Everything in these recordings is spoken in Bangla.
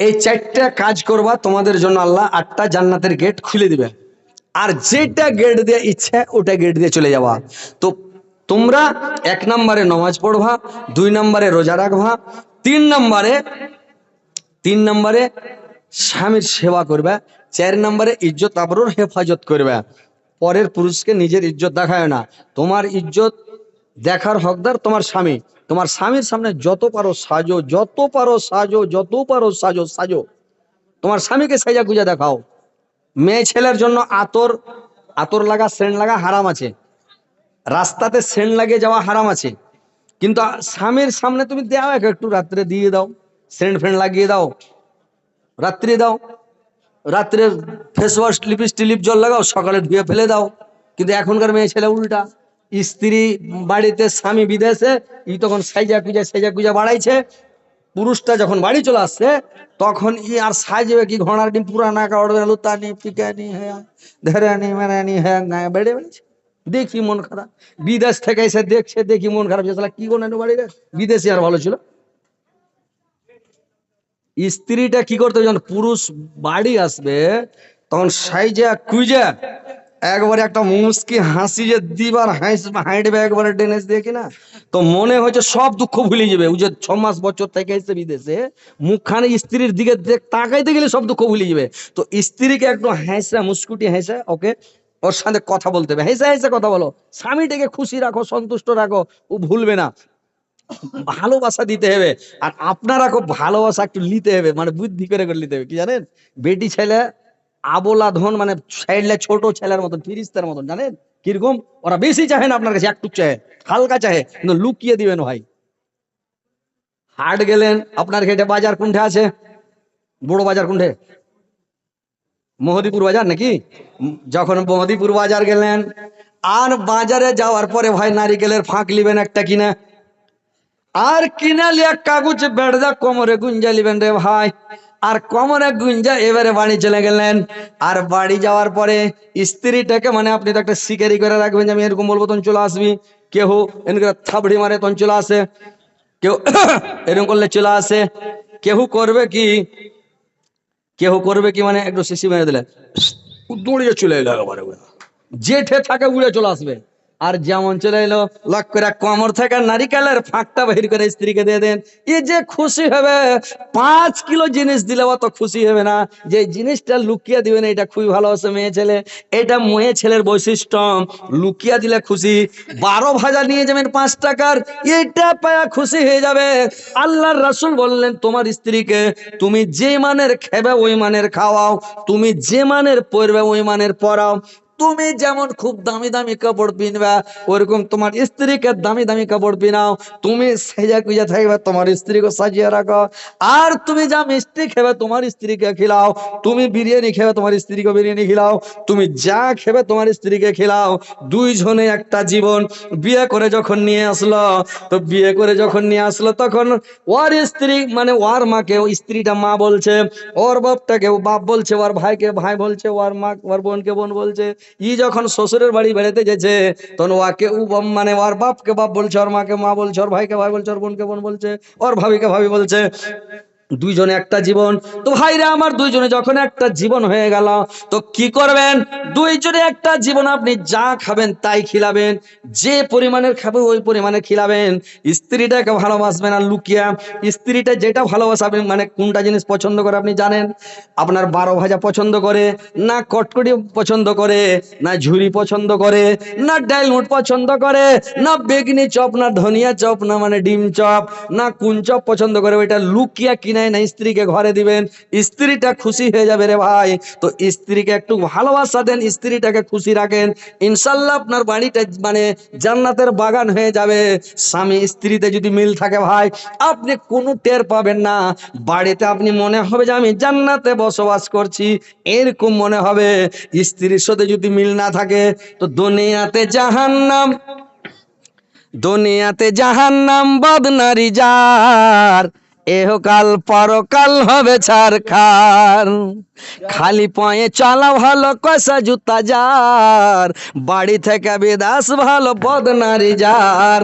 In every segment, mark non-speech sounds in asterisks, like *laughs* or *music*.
এই চারটা কাজ করবা, তোমাদের জন্য আল্লাহ আটটা জান্নাতের গেট খুলে দিবে। আর যেটা গেট দিয়ে ইচ্ছে, ওটা গেট দিয়ে চলে যাওয়া। তো তোমরা এক নম্বরে নমাজ পড়বা, দুই নম্বরে রোজা রাখবা, তিন নম্বরে তিন নম্বরে স্বামীর সেবা করবে, চার নম্বরে ইজ্জত আবরুর হেফাজত করবে। পরের পুরুষকে নিজের ইজ্জত দেখায় না। তোমার ইজ্জত দেখার হকদার তোমার স্বামী। তোমার স্বামীর সামনে যত পারো সাজো, যত পারো সাজো, যত পারো সাজো সাজো। তোমার স্বামীকে সাজা গুজা দেখাও। মেয়ে ছেলের জন্য আতর আতর লাগা সেন্ট লাগা হারাম আছে। রাস্তাতে সেন্ট লাগিয়ে যাওয়া হারাম আছে। কিন্তু স্বামীর সামনে তুমি দাও এক একটু, রাত্রে দিয়ে দাও। সেন্ট ফ্রেন্ড লাগিয়ে দাও। রাত্রে দাও। রাত্রে ফেস ওয়াশ লিপস্টিক লিপ জল লাগাও, সকালে ধুয়ে ফেলে দাও। কিন্তু এখনকার মেয়ে ছেলে উল্টা। স্ত্রী বাড়িতে স্বামী বিদেশে, ই তখন সাইজা কুজা সাইজা কুজা বাড়াইছে। পুরুষটা যখন বাড়ি চলে আসছে, তখন ই আর সাজবে কি ঘোড়ার ডিম, পুরানা কাপড় লুতানি, পিকানি হ্যাঁ ধরানি, মেরানি হ্যাঁ গায়ে বেড়ে বেড়েছে। দেখি মন খারাপ। বিদেশ থেকে এসে দেখছে, দেখি মন খারাপ যে কি কোন বাড়ি রে বিদেশি আর ভালো ছিল? স্ত্রীটা কি করতে যখন পুরুষ বাড়ি আসবে, তখন সাইজা কুইজা একবারে একটা মুসকি হাসি যে দিবার হাঁটবে একবারে ডেনেস দিয়ে কিনা? তো মনে হচ্ছে সব দুঃখ ভুলে যাবে। ও যে ছ মাস বছর থেকে এসে বিদেশে, মুখখানে স্ত্রীর দিকে দেখ তাকাইতে গেলে সব দুঃখ ভুলে যাবে। তো স্ত্রীকে একটু হাসা মুস্কুটি হাসা ওকে ওর সাথে কথা বলতে হবে। হেসে হেসে কথা বলো। স্বামীটাকে খুশি রাখো, সন্তুষ্ট রাখো, ও ভুলবে না। ভালোবাসা দিতে হবে। আর আপনারা খুব ভালোবাসা একটু নিতে হবে। মানে বুদ্ধি করে করে নিতে হবে। কি জানেন? বেটি ছেলে আবোলা ধন মানে সাইডলে ছোট ছেলের মতন, ফিরিস্তার মতন, জানেন? কীরকম? ওরা বেশি চাহে না আপনার কাছে একটু চাহে, হালকা চাহে, কিন্তু লুকিয়ে দিবেন ভাই। হাট গেলেন, আপনার ঘেটে বাজার কোনঠে আছে? বড় বাজার কোনঠে? মহদীপুর বাজার নাকি? যখন মহদীপুর বাজার গেলেন, আর বাজারে যাওয়ার পরে ভাই নারিকেলের ফাঁক লিবেন একটা কিনা। আর কিনা লিয়া কাগজ বেড়দা কোমরে গুঞ্জা লিবেন রে ভাই। আর কোমরে গুঞ্জা এবারে বাড়ি চলে গেলেন। আর বাড়ি যাওয়ার পরে স্ত্রীটাকে মানে আপনি তো একটা শিকারি করে রাখবেন যে আমি এরকম বলব তখন চলে আসবি। কেহ এরকম থাবড়ি মারে তখন চলে আসে। কেউ এরকম করলে চলে আসে। কেউ করবে কি? কেউ করবে কি মানে একটু শিশি মেরে দিলে। দৌড়িয়ে চলে এলো একেবারে। জেঠে থাকে উড়ে চলে আসবে। আর যেমন চলে এলো, লক করে কমর থেকে নারিকেলের ফাঁকটা বাহির করে স্ত্রীকে দিয়ে দেন। এ যে খুশি হবে, পাঁচ কিলো জিনিস দিলে অত খুশি হবে না। যে জিনিসটা লুকিয়ে দিবেন এটা খুবই ভালোবাসে মেয়ে ছেলে। এটা মেয়ে ছেলের বৈশিষ্ট্য। লুকিয়ে দিলে খুশি। বারো ভাজা নিয়ে যাবেন পাঁচ টাকার, এটা পায়া খুশি হয়ে যাবে। আল্লাহর রাসূল বললেন, তোমার স্ত্রীকে তুমি যে মানের খেবে, ওই মানের খাওয়াও। তুমি যে মানের পরবে, ওই মানের পরাও। তুমি যেমন খুব দামি দামি কাপড় পিনবা, ওরকম তোমার স্ত্রীকে দামি দামি কাপড় পিনাও। তুমি সেজা কুজা থাকবে, তোমার স্ত্রীকে সাজিয়ে রাখো। আর তুমি যা মিষ্টি খেবে, তোমার স্ত্রীকে খিলাও। তুমি বিরিয়ানি খেবে, তোমার স্ত্রীকে বিরিয়ানি খিলাও। তুমি যা খেবে, তোমার স্ত্রীকে খিলাও। দুইজনে একটা জীবন। বিয়ে করে যখন নিয়ে আসলো, তো বিয়ে করে যখন নিয়ে আসলো, তখন ওর স্ত্রী মানে ওর মাকে ও স্ত্রীটা মা বলছে, ওর বাপটাকে বাপ বলছে, ওর ভাইকে, ভাই বলছে, ওর মা, ওর বোনকে, বোন বলছে ই যখন শ্বশুরের বাড়ি বেড়াতে যেছে তখন ওয়াকে উ মানে ওর বাপকে বাপ বলছে, ওর মাকে মা বলছে, ওর ভাইকে ভাই বলছে, ওর বোনকে বোন বলছে, ওর ভাবিকে ভাবি বলছে। দুইজনে একটা জীবন। তো ভাইরা আমার দুইজনে যখন একটা জীবন হয়ে গেল, তো কি করবেন? দুইজনে একটা জীবন আপনি যা খাবেন তাই খিলাবেন। যে পরিমাণের খাবে ওই পরিমাণে খিলাবেন। স্ত্রীটাকে ভালোবাসবেন আর লুকিয়া। স্ত্রীটা যেটা ভালোবাসাবেন মানে কোনটা জিনিস পছন্দ করে আপনি জানেন? আপনার বারো ভাজা পছন্দ করে, না কটকটি পছন্দ করে, না ঝুরি পছন্দ করে, না ডাইলমুট পছন্দ করে, না বেগনি চপ, না ধনিয়া চপ, না মানে ডিম চপ, না কোন চপ পছন্দ করে, ওইটা লুকিয়া কিনে না, স্ত্রীকে ঘরে দিবেন, স্ত্রীটা খুশি হয়ে যাবে রে ভাই। তো স্ত্রীকে একটু ভালোবাসা দেন, স্ত্রীটাকে খুশি রাখেন। ইনশাল্লাহ আপনার বাড়িটা মানে জান্নাতের বাগান হয়ে যাবে। স্বামী স্ত্রীতে যদি মিল থাকে ভাই, আপনি কোনো টের পাবেন না। বাড়িতে আপনি মনে হবে যে আমি জান্নাতে বসবাস করছি, এরকম মনে হবে। স্ত্রীর সাথে যদি মিল না থাকে, তো দুনিয়াতে জাহান্নাম দুনিয়াতে জাহান্নাম, বদনারি যার এহকাল পরকাল হবে ছারখার খালি পয়ে চলা ভালো কষা জুতা যার। বাড়ি থেকে বিদাস ভালো বদনারি যার।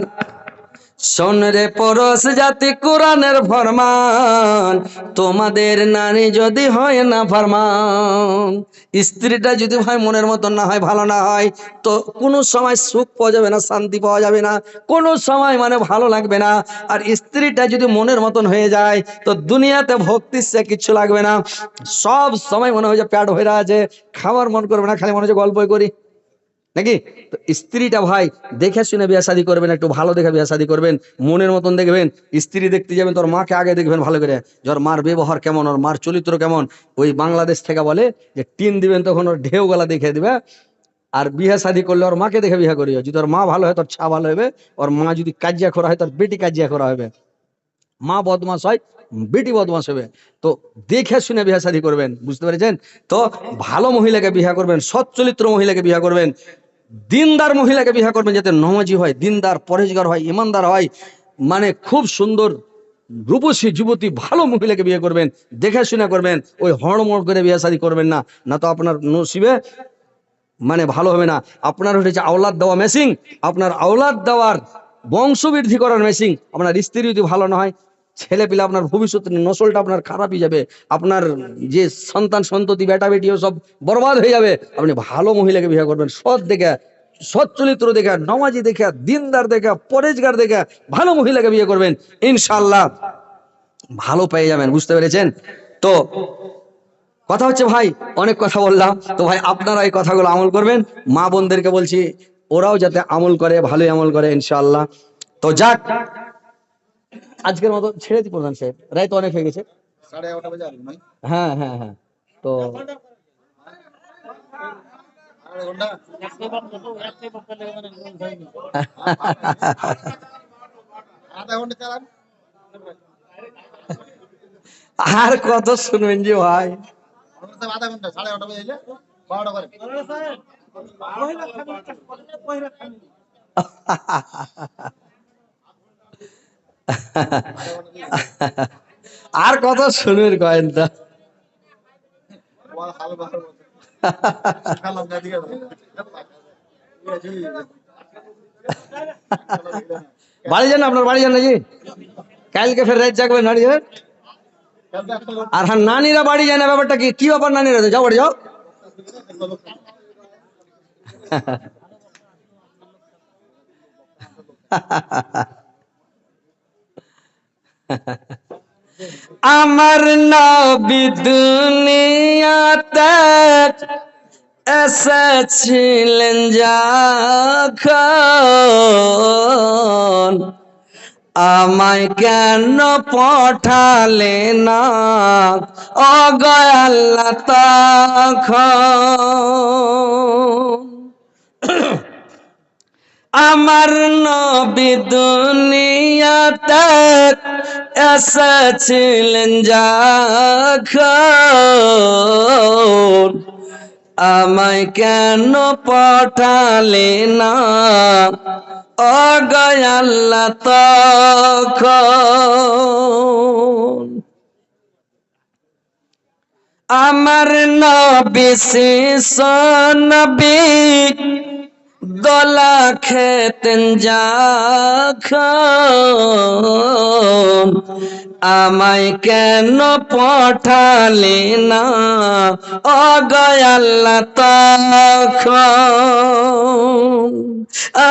শোন রে পরশ জাতি কোরআনের ফরমান, তোমাদের নারী যদি হয় না ফরমান, স্ত্রীটা যদি হয় মনের মতন না হয়, ভালো না হয়, তো কোনো সময় সুখ পাওয়া যাবে না, শান্তি পাওয়া যাবে না, কোনো সময় মানে ভালো লাগবে না। আর স্ত্রীটা যদি মনের মতন হয়ে যায়, তো দুনিয়াতে ভক্তি সে কিচ্ছু লাগবে না। সব সময় মনে হয় যে প্যাট হয়ে আছে খাবার মন করবে না, খালি মনে হচ্ছে গল্পই করি। নাকি? তো স্ত্রীটা ভাই, দেখে শুনে বিয়ে শাদী করবেন, একটু ভালো দেখে বিয়ে শাদী করবেন, মনের মতন দেখবেন, স্ত্রী দেখতে যাবেন, তোর মাকে আগে দেখবেন ভালো করে। ওর মার ব্যবহার কেমন, ওর মার চরিত্র কেমন, ওই বাংলাদেশ থেকে বলে যে, টিন দিবেন তখন ওর ঢেউ গলা দেখে দিবে। আর বিয়ে শাদী করলে ওর মাকে দেখে বিয়ে করিও। যদি ওর মা ভালো হয়, তোর ছা ভালো হবে। ওর মা যদি কাজিয়া করা হয়, তোর বেটি কাজিয়া করা হবে। মা বদমাস হয়, বেটি বদমাস হবে। তো দেখে শুনে বিয়ে শাদী করবেন, বুঝতে পেরেছেন? তো ভালো মহিলাকে বিয়ে করবেন, সৎ চরিত্র মহিলাকে বিয়ে করবেন। দিনদার মহিলাকে বিয়ে করবেন যাতে নমাজি হয়, দিনদার পরেজগার হয়, ইমানদার হয় মানে খুব সুন্দর রূপসী যুবতী ভালো মহিলাকে বিয়ে করবেন দেখে শুনে করবেন, ওই হড়মড় করে বিয়ে শাদী করবেন না না তো আপনার নসিবে মানে ভালো হবে না। আপনার হচ্ছে আওলাদ দেওয়া মেশিন আপনার আওলাদ দেওয়ার বংশবৃদ্ধি করার মেশিন আপনার স্ত্রী যদি ভালো না হয় ছেলে পিলে আপনার ভবিষ্যৎ নসলটা আপনার খারাপই যাবে। আপনার যে সন্তান, সন্ততি, বেটা, বেটিও সব বরবাদ হয়ে যাবে। আপনি ভালো মহিলাকে বিয়ে করবেন, সৎ দেখে, সৎ চরিত্র দেখে, নমাজি দেখে, দিনদার দেখে, পরেজগার দেখে ভালো মহিলাকে বিয়ে করবেন ইনশাল্লাহ ভালো পেয়ে যাবেন, বুঝতে পেরেছেন? তো কথা হচ্ছে ভাই, অনেক কথা বললাম। তো ভাই, আপনারা এই কথাগুলো আমল করবেন। মা বোনদেরকে বলছি, ওরাও যাতে আমল করে, ভালোই আমল করে ইনশাল্লাহ তো যাক আজকের মতো ছেড়ে দিই প্রধান সাহেব। রায় তো অনেক হয়ে গেছে। হ্যাঁ হ্যাঁ হ্যাঁ। তো আধা ঘণ্টা চালান আর কত শুনবেন যে ভাই? আধা ঘণ্টা সাড়ে এগারোটা বাজে বারোটা করে আর কত শুনবেন কয়েন তো ওয়া খালো বাসা খালাম না দিকে বাড়ি যান আপনার, বাড়ি যান নাকি? কালকে ফের রাত জাগবেন যাবেন? আর হ্যাঁ নানিরা বাড়ি যায় না, ব্যাপারটা কি? কি ব্যাপার নানিরা? যাও বাড়ি, যাও। *laughs* আমার নবী দুনিয়াতে এসেছিলেন যখন। আমায় কেন পঠালে না? অগয়াল্লা তখন আমার নবী দুনিয়াতে এসেছিলেন যখন। আমায় কেন পঠালে না? অগয়াল্লা তখন। আমার নবী শিষ নবী দলা খেতেন যখন আমায় কেন পঠালে না? অগয়াল্লা তখন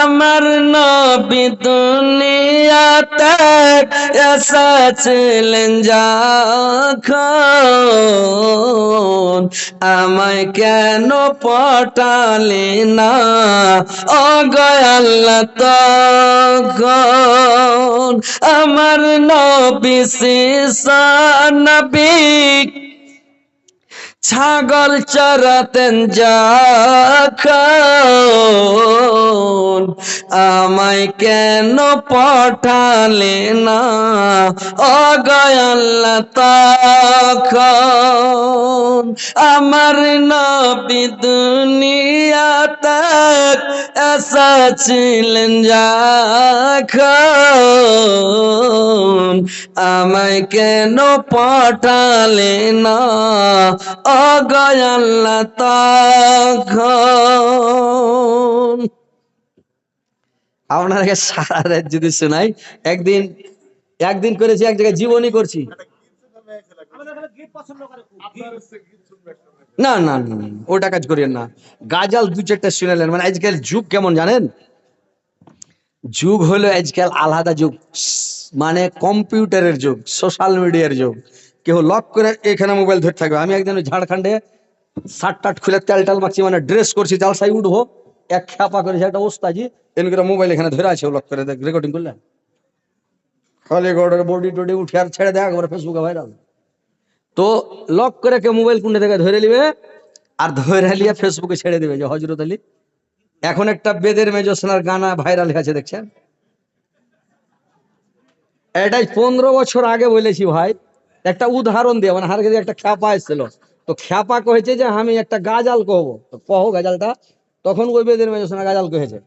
আমার নবী এসেছিলেন যখন। আমায় কেন পটালে না? অগয়াল্লা তখন আমার নবী শিশা নবী ছাগল চরাতেন যখন, আমায় কেন পঠালে না? অগয়াল্লা তখন আমার নবী দুনিয়াতে এসেছিলেন যখন, আমায় কেন পঠালে না? অগয়াল্লা তখন আপনাকে সারা রাত যদি শোনাই একদিন একদিন করেছি এক জায়গায় জীবনী করছি। না না না, ওটা কাজ করিয়েন না। গাজাল দু চারটা শুনালেন মানে আজকাল যুগ কেমন জানেন? যুগ হলো আজকাল আলাদা যুগ মানে কম্পিউটারের যুগ সোশ্যাল মিডিয়ার যুগ। কেউ লক করে এখানে মোবাইল ধরে থাকবে। আমি একদিন ঝাড়খণ্ডে শার্ট টাট খুলে তেল টাল মাখছি মানে ড্রেস করছি জালসাই উঠবো, এক খ্যাপা করেছে একটা ওস্তাজি এন করে মোবাইল এখানে ধরে আছে লক করে। দেখ রেকর্ডিং করলে? খালি গোড়ের বডি টডি উঠে আর ছেড়ে দেয়, একবার ফেসবুকে ভাইরাল তো লক করে কেউ মোবাইল কুন্ডে থেকে ধরে নিবে, আর ধরে নিয়ে ফেসবুকে ছেড়ে দিবে, যে হজরত আলী। এখন একটা বেদের মেজোসনার গানা ভাইরাল হয়েছে, দেখছেন? এটাই পনেরো বছর আগে বলেছি ভাই একটা উদাহরণ দিয়ে মানে হার একটা খ্যাপা এসেছিল। তো খ্যাপা কহেছে যে, আমি একটা গাজাল কহবো। কহো গাজালটা। তখন ওই বেদের মেজোসনা গাজাল কহেছে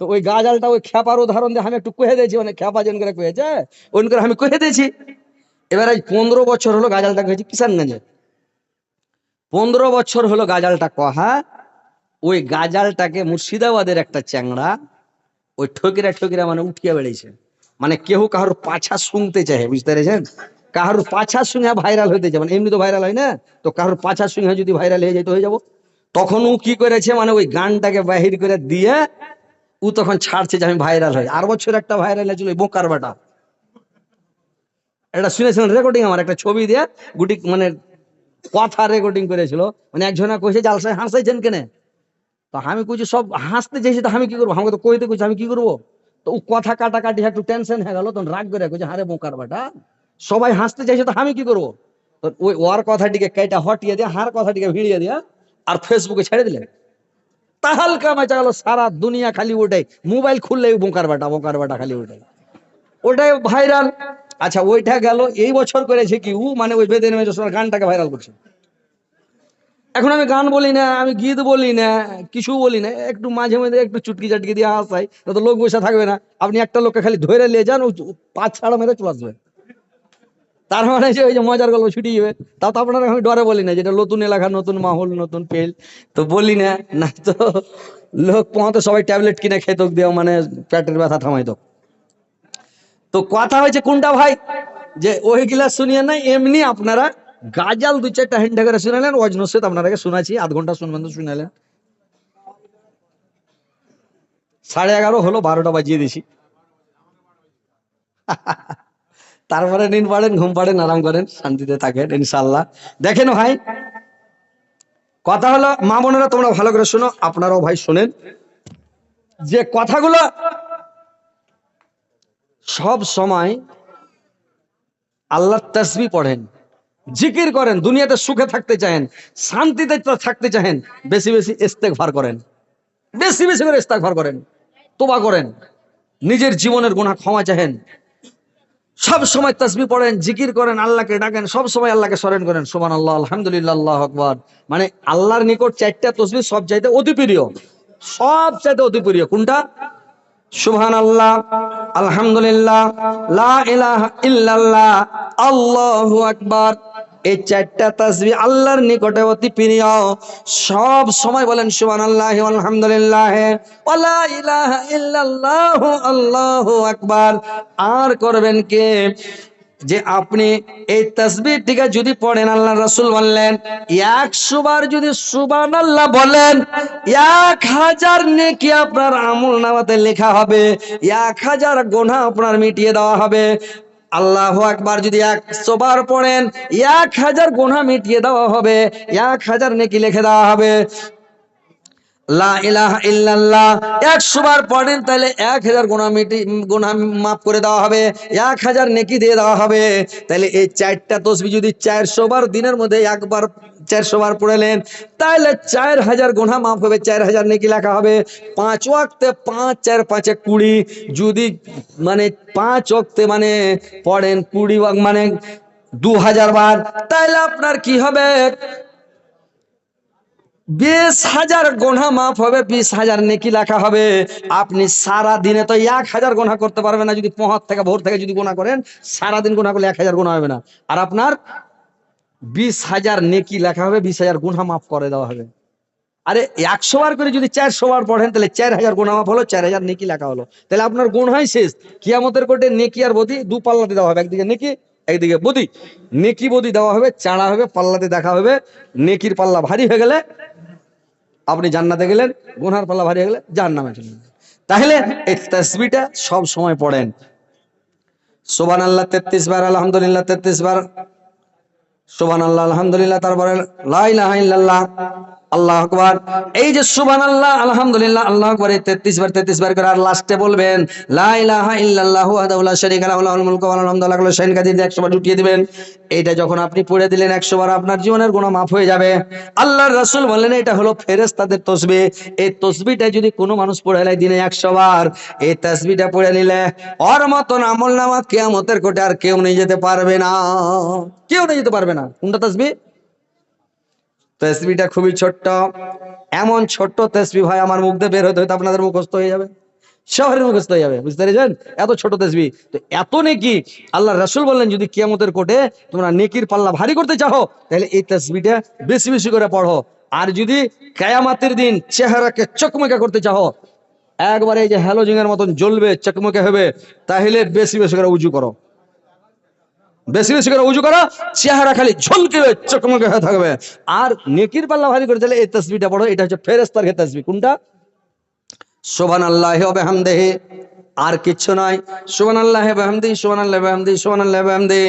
তো ওই গাজালটা ওই খ্যাপার উদাহরণ দিয়ে আমি একটু কহে দিয়েছি মানে খ্যাপা যেন করে কহেছে ওই করে আমি কহে দিয়েছি। এবার আজ পনেরো বছর হলো গাজালটা কহেছি কিষানগঞ্জে পনেরো বছর হলো গাজালটা কহা, ওই গাজালটাকে মুর্শিদাবাদের একটা চ্যাংড়া, ওই ঠকিরা ঠকিরা মানে উঠিয়া বেড়েছে মানে কেউ কারোর পাছা শুনতে চায় বুঝতে পেরেছেন? কারোর পাছা শুনে ভাইরাল হইতে চায় মানে এমনি তো ভাইরাল হয় না? তো কারোর পাছা শুনে যদি ভাইরাল হয়ে যেত হয়ে যাব। তখন ও কি করেছে? মানে ওই গানটাকে বাহির করে দিয়ে ও তখন ছাড়ছে যে আমি ভাইরাল হই। আর বছর একটা ভাইরাল হয়েছিল বোকার বাটা। এটা শুনেছিলেন রেকর্ডিং আমার একটা ছবি দিয়ে গুটি মানে কথা রেকর্ডিং করেছিল। মানে একজনা কইছে, জালসায় হাসাইছেন কেনে? তো আমি কইছি, সব হাসতে চাইছি তো আমি কি করব? আমাকে তো কইতে কইছি, আমি কি করব? তো ও কথা কাটাকাটি একটু টেনশন হয়ে গেল, তখন রাগ করে কইছে হারে বোকার বাটা সবাই হাসতে চাইছে, তো আমি কি করব? ওই ওর কথাটিকে কেটা হটিয়ে দিয়ে, হার কথাটিকে ভিড়িয়ে দিয়া আর ফেসবুকে ছেড়ে দিলেন। তাহালকা মাচা গেল সারা দুনিয়া খালি ওটাই মোবাইল খুললে বোকার বাটা বোকার বাটা খালি ওটাই ওটাই ভাইরাল। আচ্ছা ওইটা গেল, এই বছর করেছে কি, উ মানে ওই বেদের মেজর গানটাকে ভাইরাল করছে। এখন আমি গান বলি না, আমি গীত বলি না, কিছু বলি না, একটু মাঝে মাঝে একটু চুটকি চাটকি দিয়ে হাসাই তো লোক বসে থাকবে না। আপনি একটা লোককে খালি ধরে নিয়ে যান, ও পাঁচ ছাড়া মেরে চলে আসবে। তার মানে যে ওই যে মজার গল্প ছুটি যাবে তাও তো আপনারা আমি ডরে বলি না, যেটা নতুন এলাকা, নতুন মাহল, নতুন পেল তো বলি না না তো লোক পৌঁতে সবাই ট্যাবলেট কিনে খেত দেওয়া মানে পেটের ব্যথা থামাই তো তো কথা হয়েছে কোনটা ভাই? যে ওইগুলা শুনিয়ে না এমনি আপনারা গাজাল দু চারটা হেন্ডা করে শুনালেন অজনসেত আপনারাকে শোনাচ্ছি, আধ ঘণ্টা শুনবেন তো শুনালেন। সাড়ে এগারো হলো, বারোটা বাজিয়ে দিছি। *laughs* তারপরে নিন পাড়েন ঘুম পাড়েন আরাম করেন, শান্তিতে থাকেন ইনশাল্লাহ দেখেন ভাই, কথা হলো, মা বোনেরা তোমরা ভালো করে শোনো, আপনারাও ভাই শোনেন। যে কথাগুলো সব সময় আল্লাহ তসবি পড়েন, জিকির করেন, দুনিয়াতে সুখে থাকতে চাহেন, শান্তিতে থাকতে চাহেন, বেশি বেশি ইস্তেগফার করেন। বেশি বেশি করে ইস্তেগফার করেন, তোবা করেন, নিজের জীবনের গুনাহ ক্ষমা চাহেন সব সময় তসবি পড়েন, জিকির করেন, আল্লাহকে ডাকেন, সব সময় আল্লাহকে স্মরণ করেন। সুমান আল্লাহ আলহামদুলিল্লাহ আকবর। মানে আল্লাহর নিকট চারটা তসবি সব চাইতে অতি প্রিয়। সব চাইতে অতি প্রিয়। কোনটা? সুহান আল্লাহ আলহামদুলিল্লাহ, লা আকবার। এই চারটা তাসবিহ আল্লাহর নিকটে অতি প্রিয়। সব সময় বলেন, সুবহানাল্লাহ আলহামদুলিল্লাহ ওয়ালা ইলাহা ইল্লাল্লাহ, আল্লাহু আকবার। আর করবেন কে? যে আপনি এই তসবিরটিকে যদি পড়েন আল্লাহ রসুল বললেন, একশো বার যদি সুবান আল্লাহ বলেন, এক হাজার নেকি আপনার আমল নামাতে লেখা হবে, এক হাজার গোনা আপনার মিটিয়ে দেওয়া হবে। আল্লাহ একবার যদি একশো বার পড়েন, এক হাজার গোনা মিটিয়ে দেওয়া হবে, এক হাজার নেকি লিখে দেওয়া হবে। লা ইলাহা ইল্লাল্লাহ। পড়েন, তাহলে মিটি করে দেওয়া হবে। এক হাজার নেকি দিয়ে দেওয়া হবে। তাহলে এই চারটা যদি দিনের মধ্যে একবার তাহলে হবে, চার হাজার নেকি লেখা হবে। পাঁচ যদি মানে পাঁচ ওয়াক্তে মানে পড়েন কুড়ি মানে দু হাজার বার, তাহলে আপনার কি হবে? বিশ হাজার গোনা মাফ হবে, বিশ হাজার নেকি লেখা হবে। আপনি সারা দিনে তো এক হাজার গোনা করতে পারবেন না, যদি পহর থেকে ভোর থেকে যদি গোনা করেন সারা দিন গোনা করলে এক হাজার গোনা হবে না। আর আপনার বিশ হাজার নেকি লেখা হবে, বিশ হাজার গুনা মাফ করে দেওয়া হবে। আরে, একশো বার করে যদি চারশো বার পড়েন, তাহলে চার হাজার গুণ মাফ হলো, চার হাজার নেকি লেখা হলো। তাহলে আপনার গুণ হয় শেষ। কিয়ামতের কোটে নেকি আর বদি দু পাল্লাতে দেওয়া হবে। একদিকে নেকি, একদিকে বদি। নেকি বদি দেওয়া হবে, চাড়া হবে, পাল্লাতে দেখা হবে। নেকির পাল্লা ভারী হয়ে গেলে আপনি জান্নাতে গেলেন গুনার পাল্লা ভারিয়ে গেলেন নামে চলে। তাহলে এই তসবিটা সব সময় পড়েন। সোবান আল্লাহ তেত্রিশ বার, আলহামদুলিল্লাহ, তেত্রিশ বার। সোবান আল্লাহ আলহামদুলিল্লাহ, তারপরে লাইলাহ আল্লাহ আকবার। এই যে সুবান আল্লাহ আলহামদুলিল্লাহ, আল্লাহ আকবার তেত্রিশ বার তেত্রিশ বার করে আর লাস্টে বলবেন 100 বার উঠিয়ে দিবেন। এইটা যখন আপনি পড়ে দিলেন 100 বার, আপনার জীবনের গুনাহ মাফ হয়ে যাবে। আল্লাহর রাসূল বললেন, এটা হলো ফেরেস তাদের তসবি। এই তসবিটা যদি কোনো মানুষ পড়ে নেয় দিনে 100 বার, এই তসবিটা পড়ে নিলে ওর মতন আমলনামা কিয়ামতের কোটে আর কেউ নিয়ে যেতে পারবে না। কেউ নিয়ে যেতে পারবে না। কোনটা তাসবিহ তসবিটা খুবই ছোট্ট। এমন ছোট্ট তসবি ভাই আমার মুখ দিয়ে বের হতে হয়তো আপনাদের মুখস্থ হয়ে যাবে। শহরের মুখস্থ হয়ে যাবে, বুঝতে পেরেছেন? এত ছোট তসবি। তো এত নেকি আল্লাহ রাসূল বললেন, যদি কিয়ামতের কোটে তোমরা নেকির পাল্লা ভারী করতে চাও, তাহলে এই তসবিটা বেশি বেশি করে পড়ো। আর যদি কায়ামাতের দিন চেহারাকে চকমকা করতে চাও, একবারে এই যে হ্যালোজিং এর মতন জ্বলবে, চকমকে হবে, তাহলে বেশি বেশি করে উজু করো। বেশি বেশি করে উজু করা, চেহারা খালি ঝলকে চকমকে হয়ে থাকবে। আর নেকির পাল্লা ভারী করে দিলে এই তসবিটা পড়ো, এটা হচ্ছে ফেরেস্তার তসবি কোনটা? সোভান আল্লাহ বেহামদেহে। আর কিচ্ছু নয়। সোবান আল্লাহ বেহামদি সোবান আল্লাহ বেহামদি সোবান আল্লাহ বেহামদি।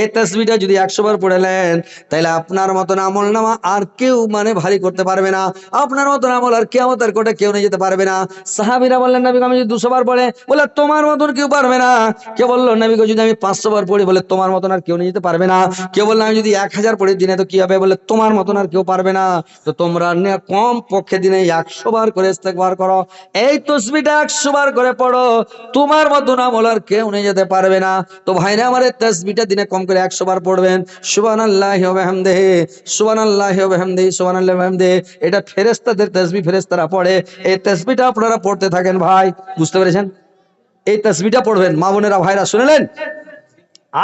এই তসবিটা যদি একশো বার পড়েলেন তাহলে আপনার মতন আমল নামা আর কেউ মানে ভারী করতে পারবে না। আপনার মতন আমল আর কেউ তার কোটে কেউ নিয়ে যেতে পারবে না। সাহাবিরা বললেন নবী আমি যদি দুশো বার পড়ে বলে তোমার মতন কেউ পারবে না। কে বলল নবী গো, যদি আমি পাঁচশো বার পড়ি বলে তোমার মতন আর কেউ নিয়ে যেতে পারবে না। কেউ বলল আমি যদি এক হাজার পড়ি দিনে তো কি হবে? বলে তোমার মতন আর কেউ পারবে না। তো তোমরা কম পক্ষে দিনে একশো বার করে ইস্তেগফার করো। এই তসবিটা একশো বার করে পড়ো। তোমার মতন আমল আর কেউ নিয়ে যেতে পারবে না। তো ভাইরা আমার এই তসবিটা দিনে কম করে একশো বার পড়বেন। সুবান আল্লাহ বেহামদেহে সুবান আল্লাহ বেহামদেহি সুবান আল্লাহ বেহামদেহি। এটা ফেরেস্তাদের তসবি ফেরেস্তারা পড়ে। এই তসবিটা আপনারা পড়তে থাকেন ভাই, বুঝতে পেরেছেন? এই তসবিটা পড়বেন, মা বোনেরা, ভাইরা, শুনলেন?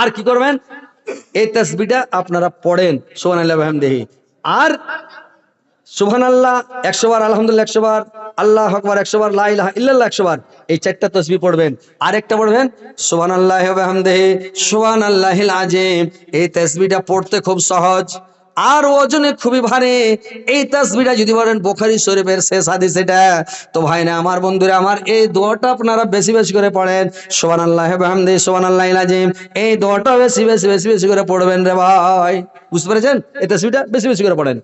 আর কি করবেন? এই তসবিটা আপনারা পড়েন সোহান আল্লাহ দেহি আর সুবহান আল্লাহ একশো বার, আলহামদুলিল্লাহ, একশো বার। আল্লাহ আকবার, একশো বার, লা ইলাহা ইল্লাল্লাহ একশো বার। এই চারটা তসবি পড়বেন। আরেকটা পড়বেন? সুবহান আল্লাহ আল্লাহিল আজিম এই তসবিটা পড়তে খুব সহজ। আর ওজনে খুবই ভারী। এই তাসবিটা যদি বলেন, বোখারি শরীফের শেষ হাদিস এটা তো ভাই না আমার বন্ধুরা, আমার এই দোয়াটা আপনারা বেশি বেশি করে পড়েন। সোহান আল্লাহ হামদে সোহান আল্লাহ আজিম এই দোয়াটা বেশি বেশি বেশি বেশি করে পড়বেন রে ভাই। বুঝতে পেরেছেন? এই তাসবিটা বেশি বেশি করে পড়েন।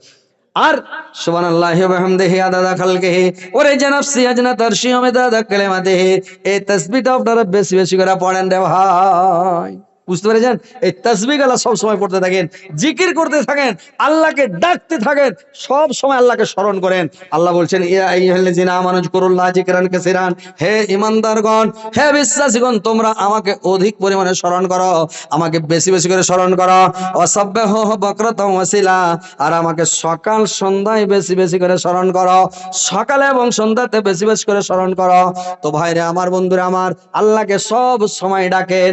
আর সুবান আল্লাহ বিহামদিহি আদাদা খালকিহি, ওরে জানাফসি আজনা তারশি আমেদাদা কালিমাতিহি, এই তাসবিহটা আপনারা বেশি বেশি করে পড়েন রে ভাই। বুঝতে পেরেছেন? এই তসবি গালা সব সময় পড়তে থাকেন, জিকির করতে থাকেন, আল্লাহকে ডাকতে থাকেন, সব সময় আল্লাহকে স্মরণ করেন। আল্লাহ বলছেন হে ঈমানদারগণ, হে বিশ্বাসীগণ, তোমরা আমাকে অধিক পরিমাণে স্মরণ করো, আমাকে বেশি বেশি করে স্মরণ করো। অসাব্বাহ বকরাতাম ওয়াসিলা আর আমাকে সকাল সন্ধ্যায় বেশি বেশি করে স্মরণ করো। সকালে এবং সন্ধ্যাতে বেশি বেশি করে স্মরণ করো। তো ভাইরে, আমার বন্ধুরা আমার, আল্লাহকে সব সময় ডাকেন।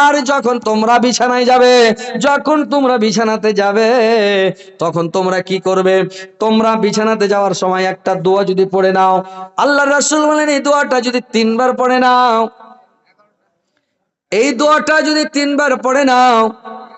আর যখন তোমরা বিছানায় যাবে, যখন তোমরা বিছানাতে যাবে, তখন তোমরা কি করবে? তোমরা বিছানাতে যাওয়ার সময় একটা দোয়া যদি পড়ে নাও। আল্লাহ রাসুল বলেন, এই দোয়াটা যদি তিনবার পড়ে নাও। এই দোয়াটা যদি তিনবার পড়ে নাও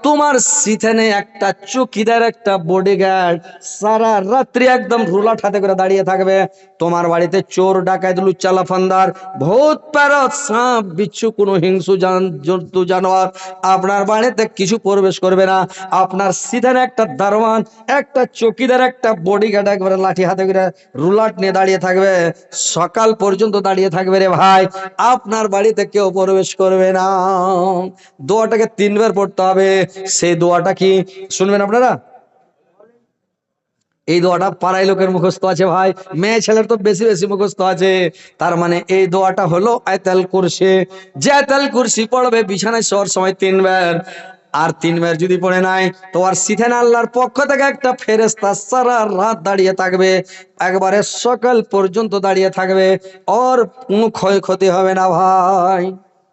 তোমার সিথেনে একটা চুকিদার, একটা বডিগার্ড সারা রাত্রি একদম রুলাট হাতে করে দাঁড়িয়ে থাকবে। তোমার বাড়িতে চোর, ডাকাত, লুচ্চা, লাফান্দার, ভূত প্যারত সাপ, বিচ্ছু, কোনো হিংসু, জান- জন্তু, জানোয়ার আপনার বাড়িতে কিছু প্রবেশ করবে না। আপনার সিথেনে একটা দারোয়ান, একটা চকিদার, একটা বডিগার্ড একবারে লাঠি হাতে করে রুলাট নিয়ে দাঁড়িয়ে থাকবে। সকাল পর্যন্ত দাঁড়িয়ে থাকবে রে ভাই, আপনার বাড়িতে কেউ প্রবেশ করবে না। দোয়াটাকে তিনবার পড়তে হবে। সেই দোয়াটা কি শুনবেন আপনারা? এই দোয়াটা পাড়ায় লোকের মুখস্থ আছে ভাই, মেয়ে ছেলের তো বেশি বেশি মুখস্থ আছে। তার মানে এই দোয়াটা হলো আয়তাল কুরসি। যে আয়তাল কুরসি পড়বে, বিছানায় শোয়ার সময় তিনবার আর তিনবার যদি পড়ে নাই, তো আর সিথেন আল্লাহর পক্ষ থেকে একটা ফেরেস্তা সারা রাত দাঁড়িয়ে থাকবে। একবারে সকাল পর্যন্ত দাঁড়িয়ে থাকবে। ওর কোনো ক্ষয়ক্ষতি হবে না ভাই।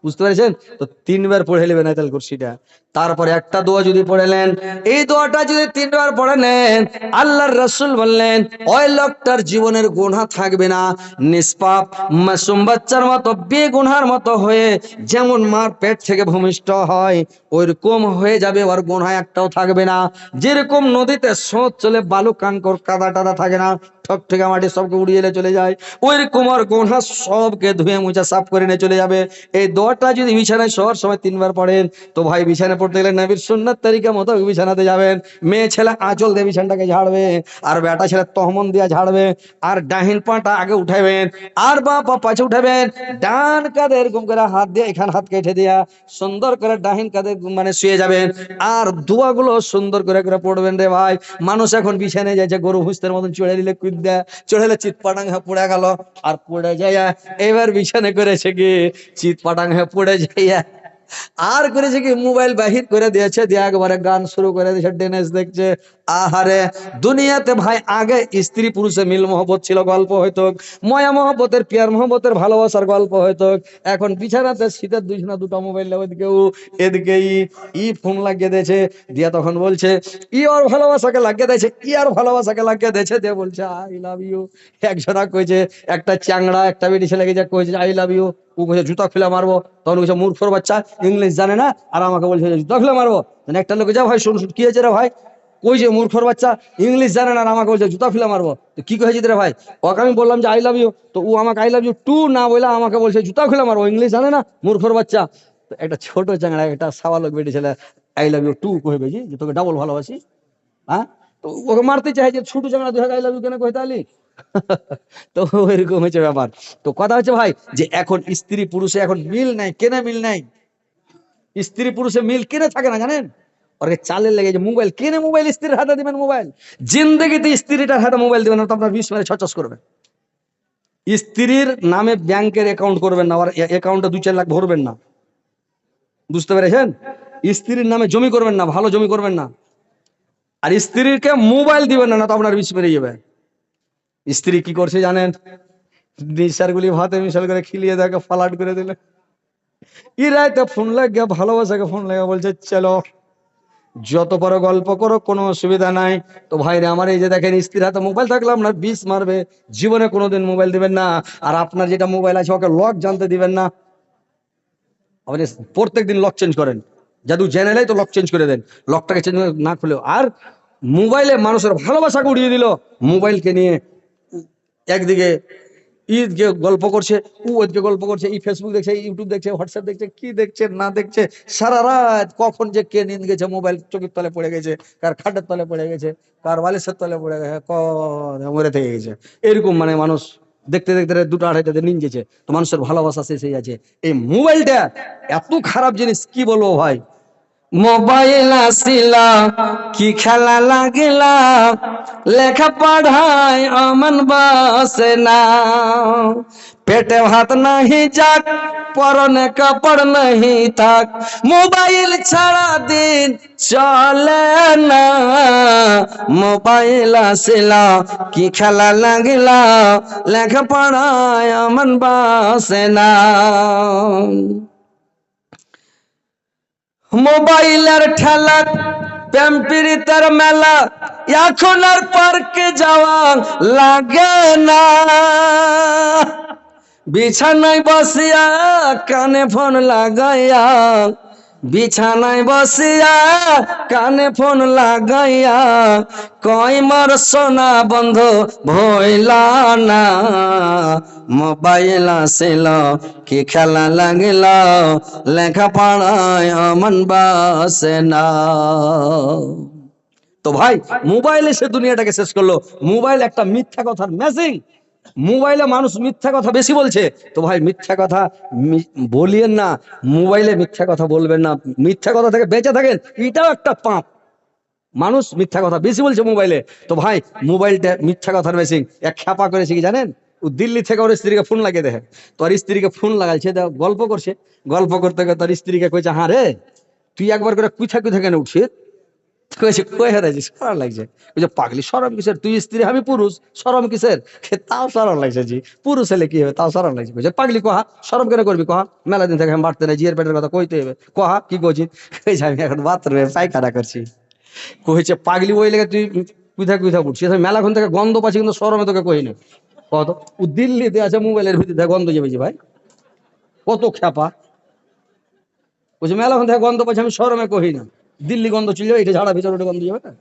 বুঝতে পেরেছেন? তো তিনবার পড়ে নেবেন আয়তাল কুরসিটা। তারপরে একটা দোয়া যদি পড়ে নেন, এই দোয়াটা যদি তিনবার পড়ে নেন, আল্লাহর রসুল বললেন, ওই লোকটার জীবনের গুণা থাকবে না। নিষ্পাপ, মাসুম বাচ্চার মতো, বেগুনার মতো হয়ে যেমন মার পেট থেকে ভূমিষ্ঠ হয়, ওইরকম হয়ে যাবে, ওর গুণা একটাও থাকবে না। যেরকম নদীতে স্রোত চলে বালু কাঙ্কর, কাদা টাদা থাকে না, ঠক ঠেকা মাটি সবকে উড়িয়ে চলে যায়, ওইরকম ওর গোনা সবকে ধুয়ে মুছে, সাফ করে নিয়ে চলে যাবে। এই দোয়াটা যদি বিছানায় শোয়ার সময় তিনবার পড়েন, তো ভাই বিছানায় পড়তে গেলে নবীর সুন্নাত তারিকা মতো বিছানাতে যাবেন। মেয়ে ছেলে আঁচল দিয়ে বিছানাটাকে ঝাড়বে, আর বেটা ছেলে তহমন দিয়া ঝাড়বে, আর ডাহিন পাটা আগে উঠাবেন আর বা পা পাশে উঠাবেন ডান কাঁধে এরকম করে হাত দিয়ে এখান হাত কেটে দিয়া সুন্দর করে ডাহিন কাঁধে মানে শুয়ে যাবেন। আর দোয়াগুলো সুন্দর করে করে পড়বেন রে ভাই। মানুষ এখন বিছানায় যাচ্ছে গরু হুস্তের মতন চড়ে দিলে কুদ দেয়, চড়ে দিলে চিৎ পাটাং পড়ে গেল, আর পড়ে যাইয়া এবার বিছানে করেছে কি? চিৎ পাটাং হয়ে পড়ে যাইয়া আর করেছে কি মোবাইল বাহির করে দিয়েছে দিয়ে একবারে গান শুরু করে দিয়েছে ডেনেস দেখছে আহারে দুনিয়াতে ভাই আগে স্ত্রী পুরুষে মিল মহব্বত ছিল গল্প হইতো ময়া মহব্বতের পিয়ার মহব্বতের ভালোবাসার গল্প হইতো এখন বিছানাতে শীতের দুই না দুটো মোবাইল ওইদিকে ও এদিকে ই ফোন লাগিয়ে দিয়েছে। দিয়া তখন বলছে ই ওর ভালোবাসাকে লাগিয়ে দিয়েছে ই আর ভালোবাসাকে লাগিয়ে দিয়েছে। দিয়ে বলছে আই লাভ ইউ একজনা কইছে একটা চ্যাংড়া একটা বেটি ছেলে গেছে কইছে আই লাভ ইউ ও কইছে জুতা খুলে মারবো। তখন কইছে মূর্খর বাচ্চা ইংলিশ জানে না? আর আমাকে বলছে জুতা খুলে মারবো? একটা লোক যা ভাই শুন শুন, কি হয়েছে রে ভাই? কই যে মূর্খর বাচ্চা? ইংলিশ জানে না আমাকে বলছে, জুতা খুলে মারবো। তো কি কয়েছে রে ভাই? ওকে আমি বললাম যে আই লাভ ইউ তো ও আমাকে আই লাভ ইউ টু না বলে আমাকে বলছে, জুতা খুলে মারবো ইংলিশ জানে না, মূর্খর বাচ্চা. তো একটা ছোট চাংড়া একটা সাবালক বেটি ছেলে আই লাভ ইউ টু কইবে জি যে তোকে ডাবল ভালোবাসি। হ্যাঁ? তো ওকে মারতে চাই যে, ছোট চাংড়া দুই আই লাভ ইউ কেন কইতে আলি *laughs* তো এরকম হচ্ছে ব্যাপার। তো কথা হচ্ছে ভাই, যে এখন স্ত্রী পুরুষে এখন মিল নাই, কেনে মিল নাই? স্ত্রী পুরুষে মিল কেনে থাকে না জানেন? ওরে চালের লেগে যে মোবাইল কেনে মোবাইল? স্ত্রীর হাতে দিবেন মোবাইল। জিন্দগিতে স্ত্রীটার হাতে মোবাইল দিবেন তো আপনার বিষ মেরে ছচস করবে। স্ত্রীর নামে ব্যাংকের অ্যাকাউন্ট করবেন না আর অ্যাকাউন্টে দুই চার লাখ ভরবেন না। বুঝতে পেরেছেন? স্ত্রীর নামে জমি করবেন না, ভালো জমি করবেন না। আর স্ত্রীকে মোবাইল দিবেন না না তো আপনার বিষ মেরে যাবে। স্ত্রী কি করছে জানেন? নিঃসারগুলি ভাতে মিশাল করে খিলিয়ে দেখে ফালাট করে দিলে। ই রাইতে ফোন লাগিয়ে, ভালোবাসাকে ফোন লাগে বলছে, চলো যত বড় গল্প করো, কোনো অসুবিধা নাই। তো ভাইরে আমার এই যে দেখেন, স্ত্রীর হাতে মোবাইল থাকলে আপনার বিষ মারবে, জীবনে কোনোদিন মোবাইল দিবেন না। আর আপনার যেটা মোবাইল আছে, ওকে লক জানতে দিবেন না। আপনি প্রত্যেক দিন লক চেঞ্জ করেন। জাদু জেনারেলাই তো লক চেঞ্জ করে দেন। লকটাকে চেঞ্জ না খুলেও। আর মোবাইলে মানুষের ভালোবাসাকে উড়িয়ে দিল। মোবাইলকে নিয়ে একদিকে ঈদকে গল্প করছে ও ওদিকে গল্প করছে ই ফেসবুক দেখছে ইউটিউব দেখছে হোয়াটসঅ্যাপ দেখছে, কি দেখছে, না দেখছে, সারা রাত কখন যে কে নিন গেছে, মোবাইল চোখের তলে পড়ে গেছে, কার খাটের তলে পড়ে গেছে, কার বালিশের তলে পড়ে গেছে মরে থেকে গেছে। এরকম মানে মানুষ দেখতে দেখতে দুটো আড়াইটাতে নিন গেছে, তো মানুষের ভালোবাসা শেষ হয়ে আছে এই মোবাইলটা এত খারাপ জিনিস, কি বলব ভাই? মোবাইল আসিলা, কি খেলা লাগিলা? লেখা পড়ায় অমন বসে না। পেটে ভাত নাহি যাক, পরনে কাপড় নাহি থাক। মোবাইল ছাড়া দিন চলে না। মোবাইল আসিলা, কি খেলা লাগিলা? লেখা পড়ায় অমন বসে না। মোবাইলের ঠেলা প্যাম্পিরিতার মেলা এখন আর পার্কে যাওয়া লাগে না। বিছানায় বসিয়া কানে ফোন লাগাইয়া বিছানায় বসিয়া কানে ফোন লাগাইয়া কই মার সোনা বন্ধ ভইলা না। মোবাইল আসিল, কি খেলা লাগিল লেখা পড়ায় অমন বাসে না। তো ভাই, মোবাইল এসে দুনিয়াটাকে শেষ করল। মোবাইল একটা মিথ্যা কথার মেসিং মোবাইলে মানুষ মিথ্যা কথা বেশি বলছে। তো ভাই, মিথ্যা কথা বলিয়েন না। মোবাইলে মিথ্যা কথা বলবেন না। মিথ্যা কথা থেকে বেঁচে থাকেন, এটাও একটা পাপ। মানুষ মিথ্যা কথা বেশি বলছে মোবাইলে। তো ভাই, মোবাইলটা মিথ্যা কথার মেশিন এক খ্যাপা করেছে কি জানেন? ও দিল্লি থেকে ওর স্ত্রীকে ফোন লাগিয়ে দেখে তোর স্ত্রীকে ফোন লাগাইছে গল্প করছে। গল্প করতে করতে তোর স্ত্রীকে কইছে হ্যাঁ রে, তুই একবার করে কুইথা কুইথা কেন উঠছিস? কইছে, কই লাগছে। পাগলি কিসের? তুই স্ত্রী, আমি পুরুষ কিসের? তাও লাগছে পুরুষ কি হবে? তাও লাগছে। পাগলি, কহা কেন করবি, কহা? মেলা দিন থেকে জিয়ের কথা কইতে হবে। কহা, কি আমি এখন ওই লেগে তুই কুইথা কুইথা উঠছিস মেলাক্ষণ থেকে গন্ধ পাচ্ছি, কিন্তু সরমে তোকে কই না ও দিল্লিতে আছে মোবাইলের ভিতরে গন্ধ যাবে ভাই। কত খ্যাপা। বলছে মেলাক্ষণ থেকে গন্ধ পাচ্ছি, আমি সরমে কহি না দিল্লি গন্ধ চলে যাবে এটা ঝাড়া ভিতরে ওটা গন্ধ যাবে না?